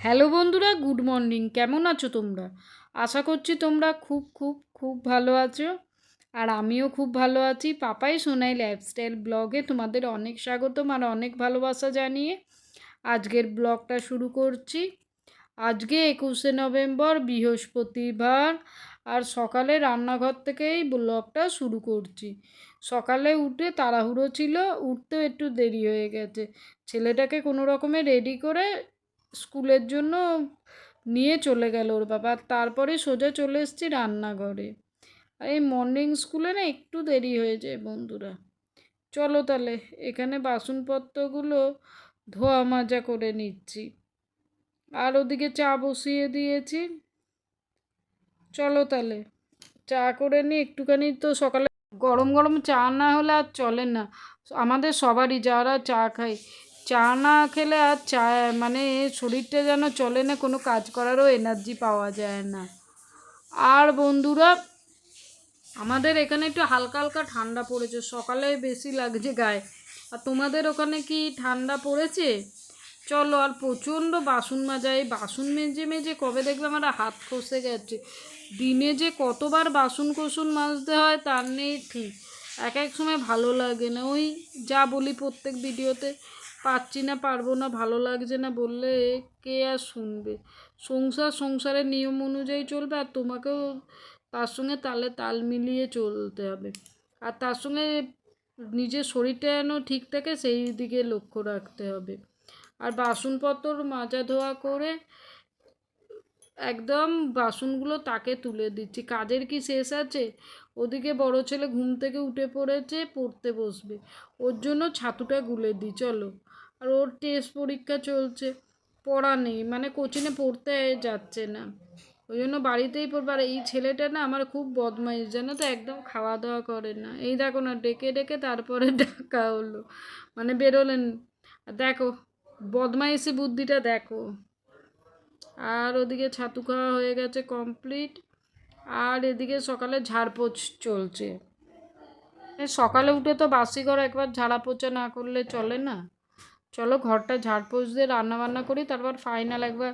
Hello বন্ধুরা, good morning. কেমন আছো তোমরা? আশা করছি তোমরা খুব খুব খুব ভালো আছো। আর আমিও খুব ভালো আছি। পাপাই সোনাই লাইফস্টাইল ব্লগে তোমাদের অনেক স্বাগতম আর অনেক ভালোবাসা জানিয়ে আজকের ব্লগটা শুরু করছি। আজকে একুশে নভেম্বর, বৃহস্পতিবার, আর সকালে রান্নাঘর থেকেই ব্লগটা শুরু করছি। সকালে উঠে তাড়াহুড়ো ছিল, উঠতেও একটু দেরি হয়ে গেছে। ছেলেটাকে কোনো রকমে রেডি করে স্কুলের জন্য নিয়ে চলে গেল ওর বাবা। তারপরে সোজা চলে এসেছি রান্নাঘরে। আর এই মর্নিং স্কুলে না একটু দেরি হয়ে যায় বন্ধুরা। চলো তাহলে, এখানে বাসনপত্রগুলো ধোয়া মাজা করে নিচ্ছি। আর ওদিকে চা বসিয়ে দিয়েছি। চলো তাহলে, চা করে নিই একটুখানি তো সকালে গরম গরম চা না হলে আর চলে না। আমাদের সবারই যারা চা খায় চা না খেলে আর চা মানে শরীরটা যেন চলে না, কোনো কাজ করারও এনার্জি পাওয়া যায় না। আর বন্ধুরা, আমাদের এখানে একটু হালকা হালকা ঠান্ডা পড়েছে, সকালে বেশি লাগছে গায়ে। আর তোমাদের ওখানে কি ঠান্ডা পড়েছে? চলো, আর প্রচণ্ড বাসন মাজা, এই বাসন মেজে মেজে কবে দেখবে আমার হাত খসে গেছে। দিনে যে কতবার বাসন কোসন মাজতে হয়, তার নেই ঠিক। এক এক সময় ভালো লাগে না। ওই যা বলি প্রত্যেক ভিডিওতে পারছি না, পারব না, ভালো লাগছে না বললে কে আর শুনবে? সংসার সংসারের নিয়ম অনুযায়ী চলবে আর তোমাকেও তার সঙ্গে তালে তাল মিলিয়ে চলতে হবে। আর তার সঙ্গে নিজের শরীরটা যেন ঠিক থাকে সেই দিকে লক্ষ্য রাখতে হবে। আর বাসনপত্র মাজা ধোয়া করে একদম বাসনগুলো তাকে তুলে দিচ্ছি। কাজের কি শেষ আছে? ওদিকে বড় ছেলে ঘুম থেকে উঠে পড়েছে, পড়তে বসবে। ওর জন্য ছাতুটা গুলে দিই, চলো। আর ওর টেস্ট পরীক্ষা চলছে। পড়া নেই মানে কোচিনে পড়তে যাচ্ছে না। ওই জন্য বাড়িতেই পড়বে। আর এই ছেলেটা না আমার খুব বদমাইশ, জানো তো? একদম খাওয়া দাওয়া করে না। এই দেখো না, ডেকে ডেকে তারপরে ডাকা হলো। মানে বেরোলেন। দেখো, বদমাইশি বুদ্ধিটা দেখো। আর ওদিকে ছাতু খাওয়া হয়ে গেছে কমপ্লিট আর এদিকে সকালে ঝাড়পোছ চলছে। সকালে উঠে তো বাসি ঘর একবার ঝাড়া পোছা না করলে চলে না? চলো ঘরটা ঝাড়পোছ দিয়ে রান্নাবান্না করি, তারপর ফাইনাল একবার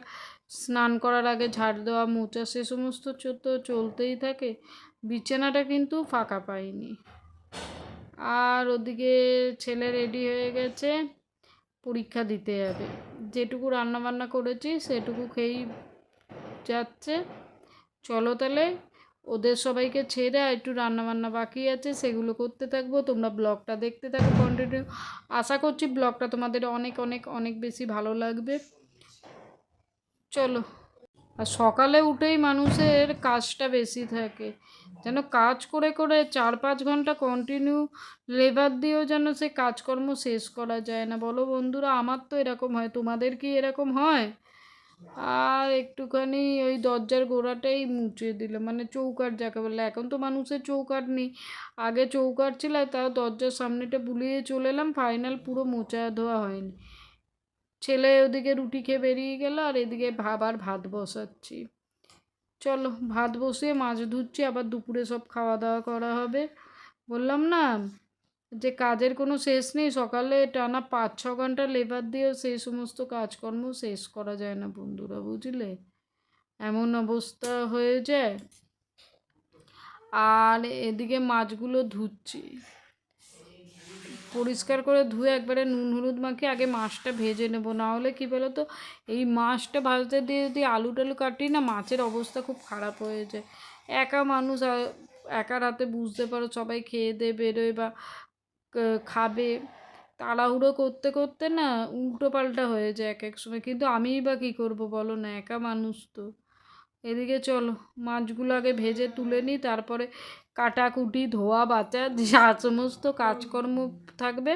স্নান করার আগে ঝাড় দেওয়া, মোচা, সে সমস্ত তো চলতেই থাকে। বিছানাটা কিন্তু ফাঁকা পাইনি। আর ওদিকে ছেলে রেডি হয়ে গেছে, পরীক্ষা দিতে যাবে। যেটুকু রান্নাবান্না করেছি সেটুকু খেয়েই যাচ্ছে। চলো তাহলে ওদের সবাইকে ছেড়ে আর একটু রান্নাবান্না বাকি আছে, সেগুলো করতে থাকব। তোমরা ব্লগটা দেখতে থাকো কন্টিনিউ আশা করছি ব্লগটা তোমাদের অনেক অনেক অনেক বেশি ভালো লাগবে। চলো। আর সকালে উঠেই মানুষের কাজটা বেশি থাকে। যেন কাজ করে করে চার পাঁচ ঘণ্টা কন্টিনিউ লেবার দিয়েও যেন সে কাজকর্ম শেষ করা যায় না। বলো বন্ধুরা, আমার তো এরকম হয়, তোমাদের কি এরকম হয়? আর একটুখানি ওই দরজার গোড়াটাই মুছে দিল মানে চৌকাট যাকে বলে। এখন তো মানুষের চৌকাট নেই। আগে চৌকাট ছিল তাও দরজার সামনেটা বুলিয়ে চলে এলাম ফাইনাল পুরো মোচা ধোয়া হয়নি। ছেলে ওদিকে রুটি খেয়ে বেরিয়ে গেল, আর এদিকে ভাবার ভাত বসাচ্ছি। চলো, ভাত বসিয়ে মাছ ধুচ্ছি, আবার দুপুরে সব খাওয়া দাওয়া করা হবে। বললাম না যে কাজের কোনো শেষ নেই, সকালে টানা পাঁচ ছ ঘণ্টা লেবার দিয়েও সেই সমস্ত কাজকর্ম শেষ করা যায় না বন্ধুরা, বুঝলে? এমন অবস্থা হয়ে যায়। আর এদিকে মাছগুলো ধুচ্ছি। পরিষ্কার করে ধুয়ে একবারে নুন হলুদ মাখিয়ে আগে মাছটা ভেজে নেব। না হলে কী বলো তো এই মাছটা ভাজতে দিয়ে যদি আলু টালু কাটি না, মাছের অবস্থা খুব খারাপ হয়ে যায়। একা মানুষ একা রাতে বুঝতে পারো সবাই খেয়ে দিয়ে বেরোয় বা খাবে। তাড়াহুড়ো করতে করতে না উল্টো পাল্টা হয়ে যায় এক এক সময়। কিন্তু আমিই বা কী করব বলো না, একা মানুষ তো। এদিকে চলো, মাছগুলো আগে ভেজে তুলে নিই, তারপরে কাটাকুটি, ধোয়া, বাচা, যা সমস্ত কাজকর্ম থাকবে,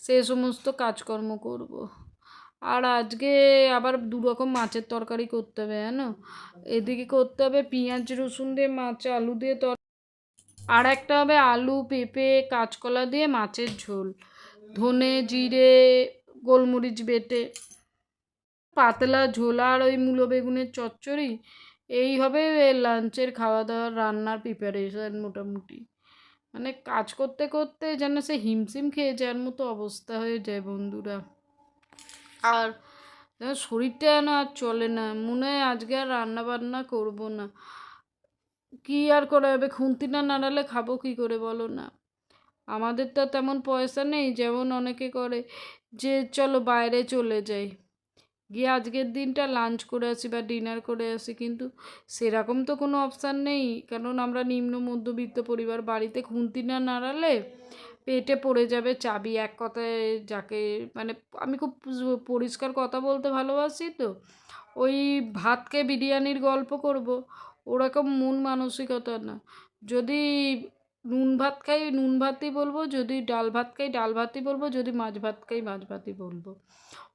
সে সমস্ত কাজকর্ম করব। আর আজকে আবার দু রকম মাছের তরকারি করতে হবে, জানো? এদিকে করতে হবে পেঁয়াজ রসুন দিয়ে মাছ, আলু দিয়ে তর আর একটা হবে আলু, পেঁপে, কাঁচকলা দিয়ে মাছের ঝোল। ধনে, জিরে, গোলমরিচ বেটে, পাতলা ঝোল আর ওই মূলো বেগুনের চচ্চড়ি, এই হবে লাঞ্চের খাওয়া দাওয়ার রান্নার প্রিপারেশান মোটামুটি। মানে কাজ করতে করতে যেন সে হিমশিম খেয়ে যাওয়ার মতো অবস্থা হয়ে যায় বন্ধুরা। আর শরীরটা যেন আর চলে না, মনে হয় আজকে আর রান্না বান্না করব না। কি আর করা যাবে? খুন্তি না নাড়ালে খাব কি করে বলো না? আমাদের তো তেমন পয়সা নেই, যেমন অনেকে করে যে চলো বাইরে চলে যাই। গিয়ে আজকের দিনটা লাঞ্চ করে আসি বা ডিনার করে আসি, কিন্তু সেরকম তো কোনো অপশান নেই। কারণ আমরা নিম্ন মধ্যবিত্ত পরিবার, বাড়িতে খুন্তি না নাড়ালে পেটে পড়ে যাবে চাবি এক কথায় যাকে মানে আমি খুব পরিষ্কার কথা বলতে ভালোবাসি তো। ওই ভাতকে বিরিয়ানির গল্প করব। ওরকম মন মানসিকতা না। যদি নুন ভাত খাই, নুন ভাতই বলব, যদি ডাল ভাত খাই, ডাল ভাতই বলব, যদি মাছ ভাত খাই, মাছ ভাতই বলব।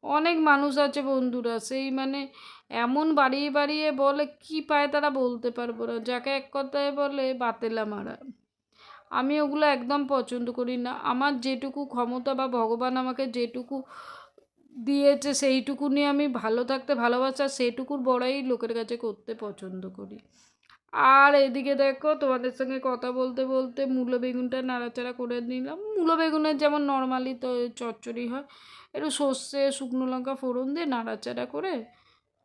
অনেক মানুষ আছে বন্ধুরা, সেই মানে এমন বাড়িয়ে বাড়িয়ে বলে, কি পায় তারা বলতে পারব না। যাকে এক কথায় বলে, বাতেলা মারা। আমি ওগুলো একদম পছন্দ করি না। আমার যেটুকু ক্ষমতা বা ভগবান আমাকে যেটুকু দিয়েছে সেইটুকু নিয়ে আমি ভালো থাকতে ভালোবাসা সেটুকুর বড়াই লোকের কাছে করতে পছন্দ করি। আর এদিকে দেখো, তোমাদের সঙ্গে কথা বলতে বলতে মূলো বেগুনটা নাড়াচাড়া করে নিলাম। মূলো বেগুনের যেমন নর্মালি তো চচ্চড়ি হয়, একটু সর্ষে, শুকনো লঙ্কা ফোড়ন দিয়ে নাড়াচাড়া করে,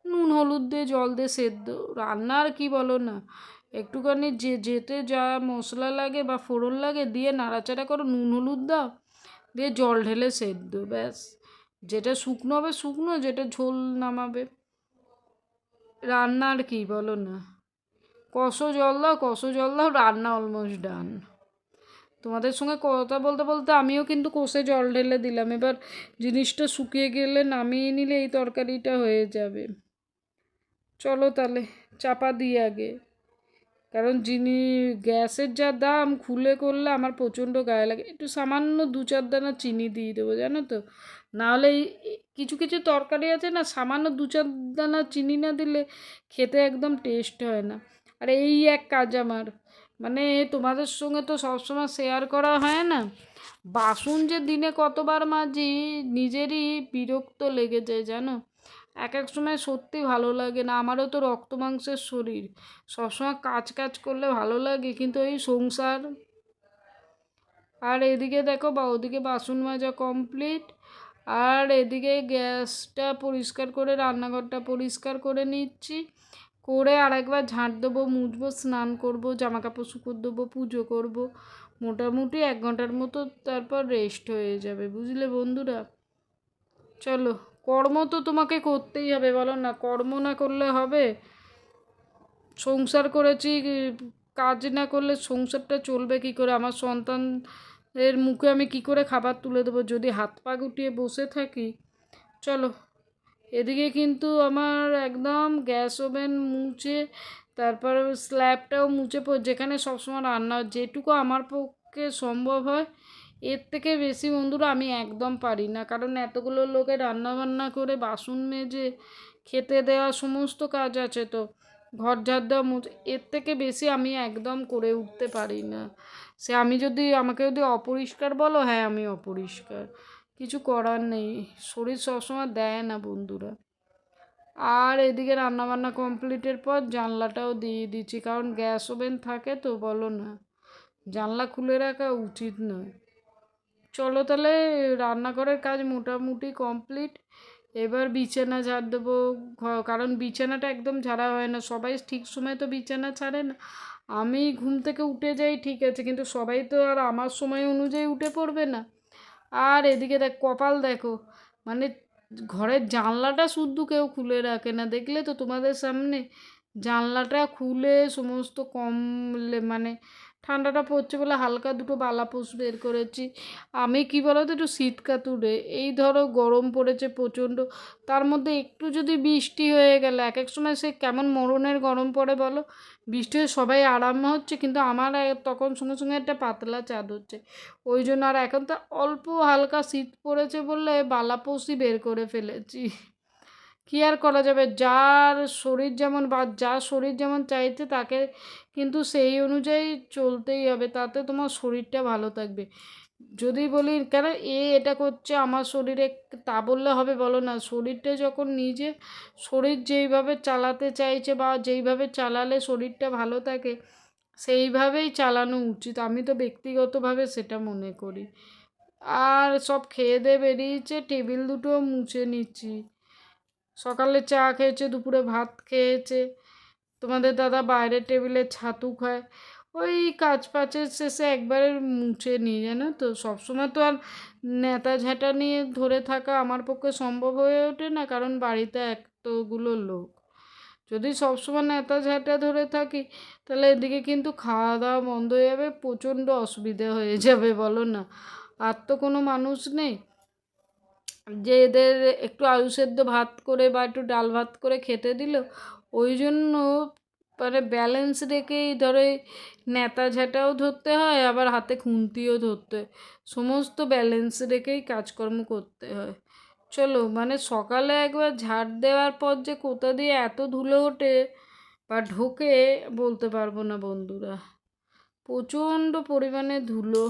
নুন, হলুদ দিয়ে জল দিয়ে সেদ্ধ। রান্না আর কী বলো না, একটুখানি যে যেতে যা মশলা লাগে বা ফোড়ন লাগে দিয়ে নাড়াচাড়া করো, নুন, হলুদ দাও, দিয়ে জল ঢেলে সেদ্ধ, ব্যাস। যেটা শুকনো হবে শুকনো, যেটা ঝোল নামাবে। রান্না আর কী বলো না? কষো জল দাও, কষো জল দাও, রান্না অলমোস্ট ডান তোমাদের সঙ্গে কথা বলতে বলতে আমিও কিন্তু কষে জল ঢেলে দিলাম। এবার জিনিসটা শুকিয়ে গেলে নামিয়ে নিলে এই তরকারিটা হয়ে যাবে। চলো তাহলে, চাপা দিই আগে। কারণ যিনি গ্যাসের যা দাম, খুলে করলে আমার প্রচণ্ড গায়ে লাগে। একটু সামান্য দু চার দানা চিনি দিয়ে দেবো, জানো তো? নাহলে কিছু কিছু তরকারি আছে না, সামান্য দু চার দানা চিনি না দিলে খেতে একদম টেস্ট হয় না। আর এই এক কাজ আমার মানে তোমাদের সঙ্গে তো সবসময় শেয়ার করা হয় না। বাসন যে দিনে কতবার মাজি, নিজেরই বিরক্ত লেগে যায় জানো? এক এক সময় সত্যি ভালো লাগে না, আমারও তো রক্ত মাংসের শরীর। সবসময় কাজ কাজ করলে ভালো লাগে, কিন্তু এই সংসার। আর এদিকে দেখো বা ওদিকে বাসন মাজা কমপ্লিট আর এদিকে গ্যাসটা পরিষ্কার করে, রান্নাঘরটা পরিষ্কার করে নিচ্ছি। করে আরেকবার ঝাঁট দেবো, মুছবো, স্নান করব জামা কাপড় শুকোর দেবো, পুজো করব। মোটামুটি এক ঘণ্টার মতো তারপর রেস্ট হয়ে যাবে, বুঝলে বন্ধুরা? চলো, কর্ম তো তোমাকে করতেই হবে, বলো না, কর্ম না করলে হবে? সংসার করেছি, কাজ না করলে সংসারটা চলবে কি করে? আমার সন্তান এর মুখে আমি কি করে খাবার তুলে দেবো? যদি হাত পা গুটিয়ে বসে থাকি, চলো। এদিকে কিন্তু আমার একদম গ্যাস ওভেন মুছে, তারপর স্ল্যাবটাও মুছে পড়, যেখানে সবসময় রান্না যেটুকু আমার পক্ষে সম্ভব হয়, এর থেকে বেশি বন্ধুরা আমি একদম পারি না। কারণ এতগুলো লোকে রান্না বান্না করে বাসন মেজে খেতে দেওয়া সমস্ত কাজ আছে তো। ঘর ঝাড় দেওয়া মুছে, এর থেকে বেশি আমি একদম করে উঠতে পারি না। সে আমি যদি, আমাকে যদি অপরিষ্কার বলো হ্যাঁ আমি অপরিষ্কার। কিছু করার নেই, শরীর সবসময় দেয় না বন্ধুরা। আর এদিকে রান্নাবান্না কমপ্লিটের পর জানলাটাও দিয়ে দিচ্ছি, কারণ গ্যাস ওভেন থাকে তো, বলো না। জানলা খুলে রাখা উচিত নয়। চলো তাহলে রান্নাঘরের কাজ মোটামুটি কমপ্লিট। এবার বিছানা ঝাড় দেবো। কারণ বিছানাটা একদম ঝাড়া হয় না। সবাই ঠিক সময় তো বিছানা ছাড়ে না। আমি ঘুম থেকে উঠে যাই, ঠিক আছে। কিন্তু সবাই তো আর আমার সময় অনুযায়ী উঠে পড়বে না। আর এদিকে দেখ, কপাল দেখো মানে ঘরের জানলাটা শুদ্ধ কেউ খুলে রাখে না। দেখলে তো তোমাদের সামনে জানলাটা খুলে সমস্ত কম মানে ঠান্ডাটা পড়ছে বলে হালকা দুটো বালাপোষ বের করেছি। আমি কী বলো তো একটু শীত কাতুরে। এই ধরো গরম পড়েছে প্রচণ্ড। তার মধ্যে একটু যদি বৃষ্টি হয়ে গেলে এক এক সময় সে কেমন মরণের গরম পড়ে বলো? বৃষ্টি হয়ে সবাই আরাম হচ্ছে, কিন্তু আমার তখন সঙ্গে সঙ্গে একটা পাতলা চাঁদ হচ্ছে। ওই জন্য আর এখন তো অল্প হালকা শীত পড়েছে বললে বালাপোষই বের করে ফেলেছি। কী আর করা যাবে? যার শরীর যেমন বা যার শরীর যেমন চাইছে তাকে কিন্তু সেই অনুযায়ী চলতেই হবে। তাতে তোমার শরীরটা ভালো থাকবে। যদি বলি, কেন এ এটা করছে, আমার শরীরে তা বললে হবে বলো না। শরীরটা যখন নিজে, শরীর যেইভাবে চালাতে চাইছে বা যেইভাবে চালালে শরীরটা ভালো থাকে, সেইভাবেই চালানো উচিত। আমি তো ব্যক্তিগতভাবে সেটা মনে করি। আর সব খেয়ে দিয়ে বেরিয়েছে, টেবিল দুটো মুছে নিচ্ছি। সকালে চা খেয়েছে, দুপুরে ভাত খেয়েছে। তোমাদের দাদা বাইরের টেবিলে ছাতু খায়। ওই কাজ পাচের শেষে একবারে মুছে নিই, জানো তো? সবসময় তো আর নেতা ঝ্যাঁটা নিয়ে ধরে থাকা আমার পক্ষে সম্ভব হয়ে ওঠে না, কারণ বাড়িতে এতগুলো লোক। যদি সবসময় নেতা ঝ্যাঁটা ধরে থাকি, তাহলে এদিকে কিন্তু খাওয়া দাওয়া বন্ধ হয়ে যাবে, প্রচণ্ড অসুবিধা হয়ে যাবে, বলো না? আর তো কোনো মানুষ নেই। যে এদের একটু আলু সেদ্ধ ভাত করে বা একটু ডাল ভাত করে খেতে দিল, ওই জন্য মানে ব্যালেন্স রেখেই ধরো নেতা ঝাঁটাও ধরতে হয়, আবার হাতে খুন্তিও ধরতে হয়। সমস্ত ব্যালেন্স রেখেই কাজকর্ম করতে হয়। চলো মানে সকালে একবার ঝাড় দেওয়ার পর যে কোথা দিয়ে এত ধুলো ওঠে বা ঢোকে বলতে পারব না বন্ধুরা। প্রচণ্ড পরিমাণে ধুলো।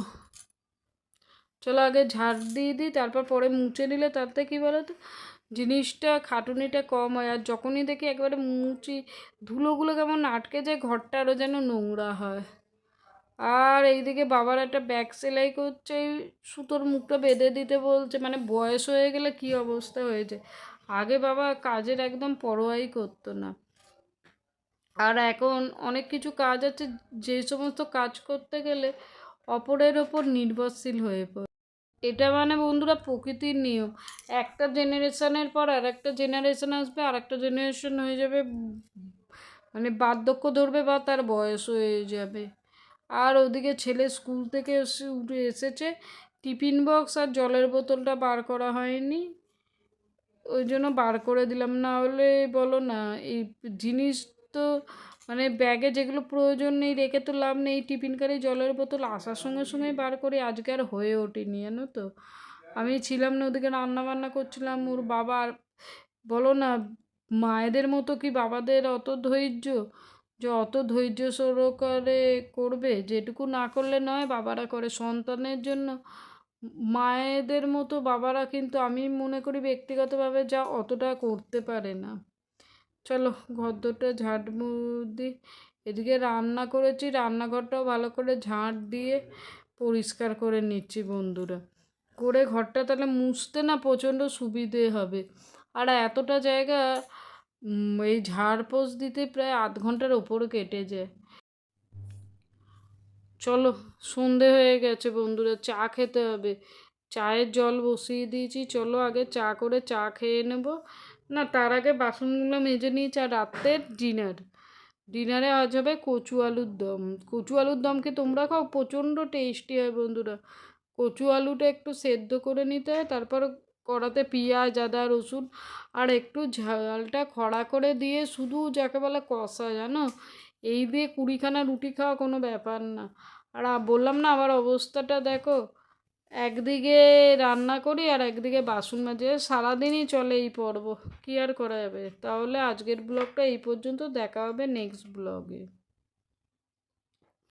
চলো আগে ঝাড় দিয়ে দিই, তারপর পরে মুছে নিলে তাতে কী বলো তো জিনিসটা, খাটুনিটা কম হয়। আর যখনই দেখি একবারে মুচি, ধুলোগুলো কেমন আটকে যায়, ঘরটা আরও যেন নোংরা হয়। আর এইদিকে বাবার একটা ব্যাগ সেলাই করছে, এই সুতোর মুখটা বেঁধে দিতে বলছে। মানে বয়স হয়ে গেলে কি অবস্থা হয়েছে আগে বাবা কাজের একদম পরোয়াই করতো না। আর এখন অনেক কিছু কাজ আছে, যে সমস্ত কাজ করতে গেলে অপরের ওপর নির্ভরশীল হয়ে পড়ে। এটা মানে বন্ধুরা প্রকৃতির নিয়ম। একটা জেনারেশনের পর আর একটা জেনারেশন আসবে আর একটা জেনারেশন হয়ে যাবে মানে বার্ধক্য ধরবে বা তার বয়স হয়ে যাবে। আর ওদিকে ছেলে স্কুল থেকে এসে, উঠে এসেছে, টিফিন বক্স আর জলের বোতলটা বার করা হয়নি। ওই জন্য বার করে দিলাম। না হলে বলো না, এই জিনিস তো মানে ব্যাগে যেগুলো প্রয়োজন নেই, রেখে তো লাভ নেই, টিফিন কারি জলের বোতল আসার সঙ্গে সঙ্গেই বার করি, আজকে আর হয়ে ওঠেনি, জানো তো। আমি ছিলাম না, ওদিকে রান্না বান্না করছিলাম, ওর বাবা বলো না, মায়েদের মতো কি বাবাদের অত ধৈর্য? যে অত ধৈর্য সহকারে করবে, যেটুকু না করলে নয় বাবারা করে। সন্তানের জন্য মায়েদের মতো বাবারা কিন্তু আমি মনে করি ব্যক্তিগতভাবে যা অতটা করতে পারে না। চলো ঘরদোরটা ঝাঁট দিই এদিকে রান্না করেছি, রান্নাঘরটাও ভালো করে ঝাঁট দিয়ে পরিষ্কার করে নিচ্ছি বন্ধুরা। করে ঘরটা তাহলে মুছতে না প্রচণ্ড সুবিধে হবে। আর এতটা জায়গা এই ঝাড়পোছ দিতে প্রায় আধ ঘণ্টার ওপরে কেটে যায়। চলো, সন্ধে হয়ে গেছে বন্ধুরা, চা খেতে হবে। চায়ের জল বসিয়ে দিয়েছি, চলো আগে চা করে চা খেয়ে নেব। না, তার আগে বাসনগুলো মেজে নিয়েছি আর রাত্রের ডিনার। ডিনারে আজ হবে কচু আলুর দম। কচু আলুর দমকে তোমরা খাও? প্রচণ্ড টেস্টি হয় বন্ধুরা। কচু আলুটা একটু সেদ্ধ করে নিতে হয়, তারপর কড়াতে পেঁয়াজ, আদা, রসুন আর একটু ঝালটা খড়া করে দিয়ে শুধু যাকে বলে কষা, জানো? এই দিয়ে কুড়িখানা রুটি খাওয়া কোনো ব্যাপার না। আর বললাম না আমার অবস্থাটা দেখো। একদিকে রান্না করি আর একদিকে বাসন মাজে। সারাদিনই চলে এই পর্ব। কী আর করা যাবে? তাহলে আজকের ব্লগটা এই পর্যন্ত। দেখা হবে নেক্সট ব্লগে।